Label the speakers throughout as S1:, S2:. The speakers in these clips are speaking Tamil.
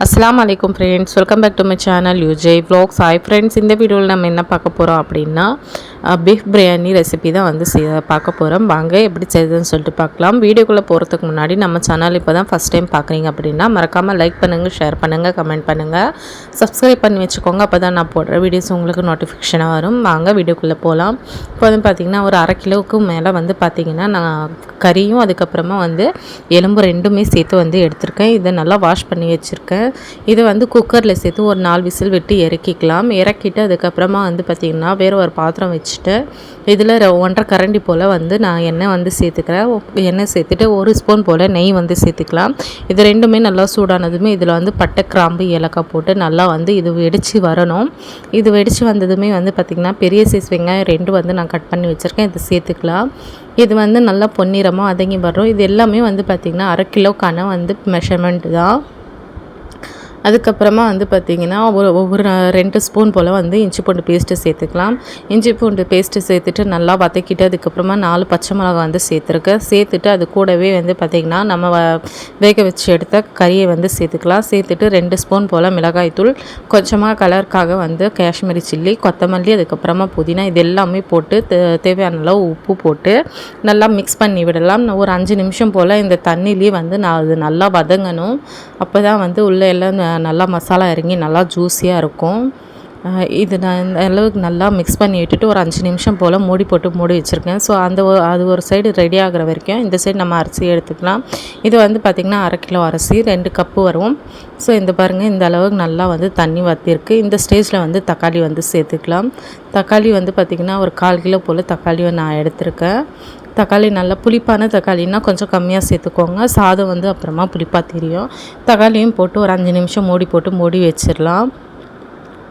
S1: அஸ்லாம் அலைக்கும் friends welcome back to my channel UJ vlogs hi friends இந்த வீடியோவில் நம்ம என்ன பார்க்க போகிறோம் அப்படின்னா பீஃப் பிரியாணி ரெசிபி தான் வந்து செய்- பார்க்க போகிறோம் வாங்க எப்படி செய்யுதுன்னு சொல்லிட்டு பார்க்கலாம். வீடியோக்குள்ளே போகிறதுக்கு முன்னாடி நம்ம சேனல் இப்போ தான் ஃபஸ்ட் டைம் பார்க்குறீங்க அப்படின்னா மறக்காமல் லைக் பண்ணுங்கள் ஷேர் பண்ணுங்கள் கமெண்ட் பண்ணுங்கள் சப்ஸ்கிரைப் பண்ணி வச்சுக்கோங்க. அப்போ தான் நான் போடுற வீடியோஸ் உங்களுக்கு நோட்டிஃபிகேஷனாக வரும். வாங்க வீடியோக்குள்ளே போகலாம் இப்போ வந்து பார்த்திங்கன்னா ஒரு அரை கிலோவுக்கு மேலே வந்து பார்த்திங்கன்னா நான் கறியும் அதுக்கப்புறமா வந்து எலும்பு ரெண்டுமே சேர்த்து வந்து எடுத்திருக்கேன். இதை நல்லா வாஷ் பண்ணி வச்சுருக்கேன். இதை வந்து குக்கரில் சேர்த்து ஒரு நாலு விசில் விட்டு இறக்கிக்கலாம். இறக்கிட்டு அதுக்கப்புறமா வந்து பார்த்திங்கன்னா வேறு ஒரு பாத்திரம் வச்சுட்டு இதில் ஒன்றரை கரண்டி போல் வந்து நான் எண்ணெய் வந்து சேர்த்துக்கிறேன். எண்ணெய் சேர்த்துட்டு ஒரு ஸ்பூன் போல் நெய் வந்து சேர்த்துக்கலாம். இது ரெண்டுமே நல்லா சூடானதுமே இதில் வந்து பட்டை கிராம்பு ஏலக்காய் போட்டு நல்லா வந்து இது வெடித்து வரணும். இது வெடித்து வந்ததுமே வந்து பார்த்திங்கன்னா பெரிய சைஸ் வெங்காயம் ரெண்டு வந்து நான் கட் பண்ணி வச்சுருக்கேன். இதை சேர்த்துக்கலாம். இது வந்து நல்லா பொன்னிறமாக அதங்கி வரும் இது எல்லாமே வந்து பார்த்திங்கன்னா அரை கிலோக்கான வந்து மெஷர்மெண்ட் தான். அதுக்கப்புறமா வந்து பார்த்திங்கன்னா ஒரு ஒவ்வொரு ரெண்டு ஸ்பூன் போல் வந்து இஞ்சி பூண்டு பேஸ்ட்டு சேர்த்துக்கலாம். இஞ்சி பூண்டு பேஸ்ட்டு சேர்த்துட்டு நல்லா வதக்கிட்டு அதுக்கப்புறமா நாலு பச்சை மிளகா வந்து சேர்த்துருக்கேன் சேர்த்துட்டு அது கூடவே வந்து பார்த்திங்கன்னா நம்ம வ- வேக வச்சு எடுத்த கறியை வந்து சேர்த்துக்கலாம். சேர்த்துட்டு ரெண்டு ஸ்பூன் போல் மிளகாய்த்தூள் கொஞ்சமாக கலருக்காக வந்து காஷ்மீரி சில்லி கொத்தமல்லி அதுக்கப்புறமா புதினா இது எல்லாமே போட்டு தே- தேவையான அளவு உப்பு போட்டு நல்லா மிக்ஸ் பண்ணி விடலாம். ஒரு அஞ்சு நிமிஷம் போல் இந்த தண்ணிலேயே வந்து நான் அது நல்லா வதங்கணும். அப்போ தான் வந்து உள்ளே எல்லாம் நல்லா மசாலா இறங்கி நல்லா ஜூஸியாக இருக்கும். இது நான் இந்த அளவுக்கு நல்லா மிக்ஸ் பண்ணி விட்டுட்டு ஒரு அஞ்சு நிமிஷம் போல் மூடி போட்டு மூடி வச்சுருக்கேன். ஸோ அந்த அது ஒரு சைடு ரெடி ஆகிற வரைக்கும் இந்த சைடு நம்ம அரிசி எடுத்துக்கலாம். இது வந்து பார்த்திங்கன்னா அரை கிலோ அரிசி ரெண்டு கப்பு வரும். ஸோ இந்த பாருங்கள் இந்த அளவுக்கு நல்லா வந்து தண்ணி வற்றிருக்கு இந்த ஸ்டேஜில் வந்து தக்காளி வந்து சேர்த்துக்கலாம். தக்காளி வந்து பார்த்திங்கன்னா ஒரு கால் கிலோ போல் தக்காளியை நான் எடுத்திருக்கேன். தக்காளி நல்லா புளிப்பான தக்காளின்னா கொஞ்சம் கம்மியாக சேர்த்துக்கோங்க. சாதம் வந்து அப்புறமா புளிப்பாக தெரியும். தக்காளியும் போட்டு ஒரு அஞ்சு நிமிஷம் மூடி போட்டு மூடி வச்சிடலாம்.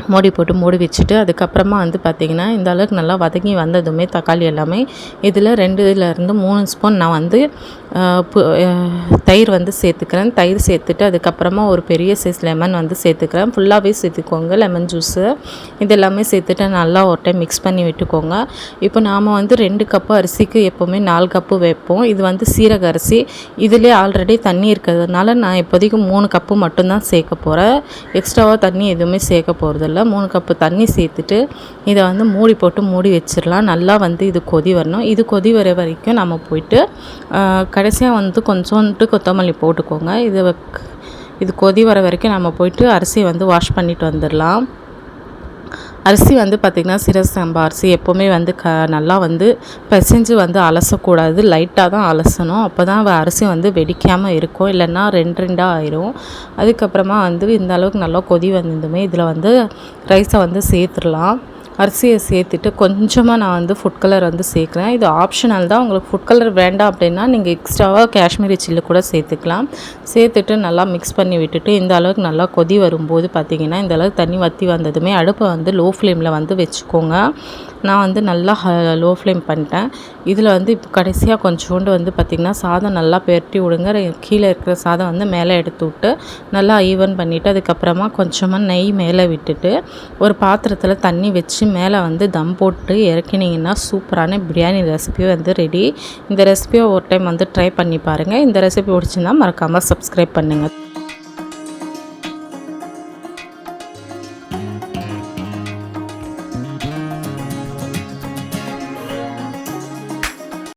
S1: மூடி போட்டு மூடி வச்சுட்டு அதுக்கப்புறமா வந்து பார்த்திங்கன்னா இந்த அளவுக்கு நல்லா வதங்கி வந்ததுமே தக்காளி எல்லாமே. இதில் ரெண்டுலேருந்து மூணு ஸ்பூன் நான் வந்து பு- தயிர் வந்து சேர்த்துக்கிறேன். தயிர் சேர்த்துட்டு அதுக்கப்புறமா ஒரு பெரிய சைஸ் லெமன் வந்து சேர்த்துக்கிறேன். ஃபுல்லாகவே சேர்த்துக்கோங்க. லெமன் ஜூஸு இது எல்லாமே சேர்த்துட்டு நல்லா ஒரு டைம் மிக்ஸ் பண்ணி விட்டுக்கோங்க. இப்போ நாம் வந்து ரெண்டு கப்பு அரிசிக்கு எப்போவுமே நாலு கப்பு வைப்போம். இது வந்து சீரக அரிசி. இதிலே ஆல்ரெடி தண்ணி இருக்கிறதுனால நான் இப்போதைக்கு மூணு கப்பு மட்டும்தான் சேர்க்க போகிறேன் எக்ஸ்ட்ராவாக தண்ணி எதுவுமே சேர்க்க போகிறதில்ல மூணு கப்பு தண்ணி சேர்த்துட்டு இதை வந்து மூடி போட்டு மூடி வச்சிடலாம். நல்லா வந்து இது கொதி வரணும். இது கொதி வர வரைக்கும் நம்ம போயிட்டு கடைசியாக வந்து கொஞ்சோண்டு கொத்தமல்லி போட்டுக்கோங்க. இது வக்- இது கொதி வர வரைக்கும் நம்ம போயிட்டு அரிசியை வந்து வாஷ் பண்ணிட்டு வந்துடலாம். அரிசி வந்து பார்த்திங்கன்னா சிரஸ் சம்பா அரிசி எப்போவுமே வந்து க நல்லா வந்து பிசைஞ்சு வந்து அலசக்கூடாது. லைட்டாக தான் அலசணும். அப்போ தான் அரிசி வந்து வெடிக்காமல் இருக்கும். இல்லைன்னா ரெண்டு ரெண்டாக ஆயிரும். அதுக்கப்புறமா வந்து இந்த அளவுக்கு நல்லா கொதி வந்ததுமே இதில் வந்து ரைஸை வந்து சேர்த்துடலாம். அரிசியை சேர்த்துட்டு கொஞ்சமாக நான் வந்து ஃபுட் கலர் வந்து சேர்க்குறேன். இது ஆப்ஷனல் தான். உங்களுக்கு ஃபுட் கலர் வேண்டாம் அப்படின்னா நீங்கள் எக்ஸ்ட்ராவாக காஷ்மீரி சில்லி கூட சேர்த்துக்கலாம். சேர்த்துட்டு நல்லா மிக்ஸ் பண்ணி விட்டுட்டு இந்த அளவுக்கு நல்லா கொதி வரும்போது பார்த்திங்கன்னா இந்த அளவுக்கு தண்ணி வற்றி வந்ததுமே அடுப்பை வந்து லோ ஃப்ளேமில் வந்து வச்சுக்கோங்க. நான் வந்து நல்லா லோ ஃப்ளேம் பண்ணிட்டேன். இதில் வந்து இப்போ கடைசியாக கொஞ்சோண்டு வந்து பார்த்திங்கன்னா சாதம் நல்லா பெரட்டி விடுங்க. கீழே இருக்கிற சாதம் வந்து மேலே எடுத்து விட்டு நல்லா ஈவன் பண்ணிவிட்டு அதுக்கப்புறமா கொஞ்சமாக நெய் மேலே விட்டுட்டு ஒரு பாத்திரத்தில் தண்ணி வச்சு மேலே வந்து தம் போட்டு இறக்கினீங்கன்னா சூப்பரான பிரியாணி ரெசிபி வந்து ரெடி இந்த ரெசிபியை ஒரு டைம் வந்து ட்ரை பண்ணி பாருங்கள் இந்த ரெசிபி பிடிச்சிருந்தா மறக்காமல் சப்ஸ்கிரைப் பண்ணுங்கள்